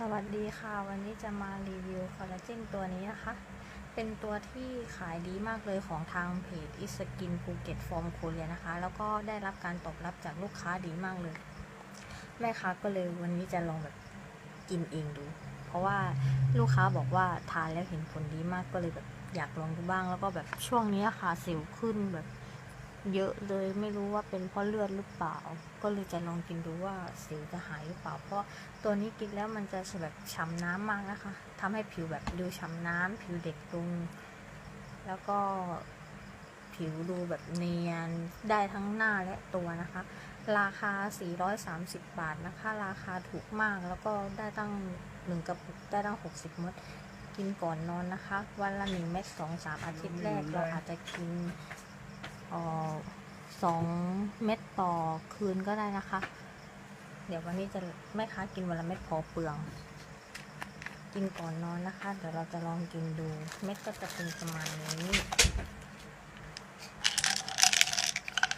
สวัสดีค่ะ วันนี้จะมารีวิวคอลลาเจนตัวนี้นะคะ เป็นตัวที่ขายดีมากเลยของทางเพจอิสกินภูเก็ตฟอร์มโคเรียนะคะ แล้วก็ได้รับการตอบรับจากลูกค้าดีมากเลย แม่ค้าก็เลยวันนี้จะลองแบบกินเองดู เพราะว่าลูกค้าบอกว่าทานแล้วเห็นผลดีมากก็เลยแบบอยากลองดูบ้าง แล้วก็แบบช่วงนี้ค่ะสิวขึ้นแบบ เยอะเลยไม่รู้ว่าเป็นเพราะเลือดหรือเปล่า ก็เลยจะลองกินดูว่าสิวจะหายหรือเปล่า เพราะตัวนี้กินแล้วมันจะแบบฉ่ำน้ำมากนะคะทำให้ผิวแบบดูฉ่ำน้ำผิวเด็กลงแล้วก็ผิวดูแบบเนียนได้ทั้งหน้าและตัวนะคะ ราคา 430 บาทนะคะ ราคาถูกมากแล้วก็ได้ตั้งหนึ่งกระปุกได้ตั้ง 60มดกินก่อนนอนนะคะ วันละหนึ่งเม็ดสองสามอาทิตย์แรกเราอาจจะกิน สองเม็ดต่อคืนก็ได้นะคะ เดี๋ยววันนี้จะแม่ค้ากินวันละเม็ดพอเปลือง กินก่อนนอนนะคะ เดี๋ยวเราจะลองกินดู เม็ดก็จะเป็นประมาณนี้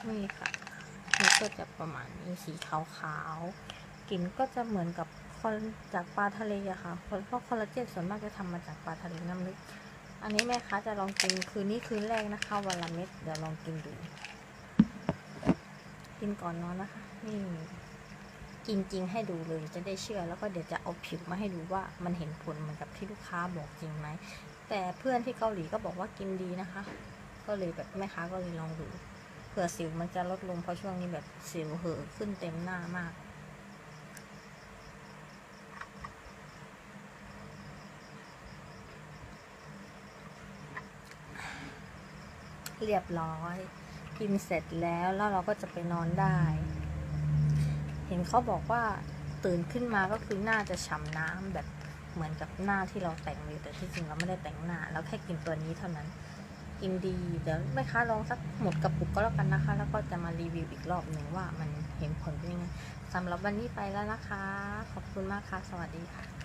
นี่ค่ะ เม็ดก็จะประมาณนี้สีขาวๆกลิ่นก็จะเหมือนกับคอลจากปลาทะเลอะค่ะเพราะคอลลาเจนส่วนมากจะทำมาจากปลาทะเลน้ำลึก อันนี้แม่ค้าจะลองกินคืนนี้คืนแรกนะคะ วันละเม็ดเดี๋ยวลองกินดู กินก่อนนอนนะคะนี่กินจริงให้ดูเลยจะได้เชื่อ แล้วก็เดี๋ยวจะเอาผิวมาให้ดูว่ามันเห็นผลเหมือนกับที่ลูกค้าบอกจริงไหมแต่เพื่อนที่เกาหลีก็บอกว่ากินดีนะคะ ก็เลยแบบแม่ค้าก็เลยลองดูเผื่อสิวมันจะลดลงเพราะช่วงนี้แบบสิวเหอขึ้นเต็มหน้ามาก เรียบร้อย กินเสร็จแล้วแล้วเราก็จะไปนอนได้ เห็นเขาบอกว่าตื่นขึ้นมาก็คือหน้าจะฉ่ำน้ำแบบเหมือนกับหน้าที่เราแต่งเลยแต่ที่จริงเราไม่ได้แต่งหน้าเราแค่กินตัวนี้เท่านั้น กินดีเดี๋ยวแม่ค้าลองสักหมดกระปุกก็แล้วกันนะคะ แล้วก็จะมารีวิวอีกรอบหนึ่งว่ามันเห็นผลเป็นยังไงสำหรับวันนี้ไปแล้วนะคะ ขอบคุณมากค่ะ สวัสดีค่ะ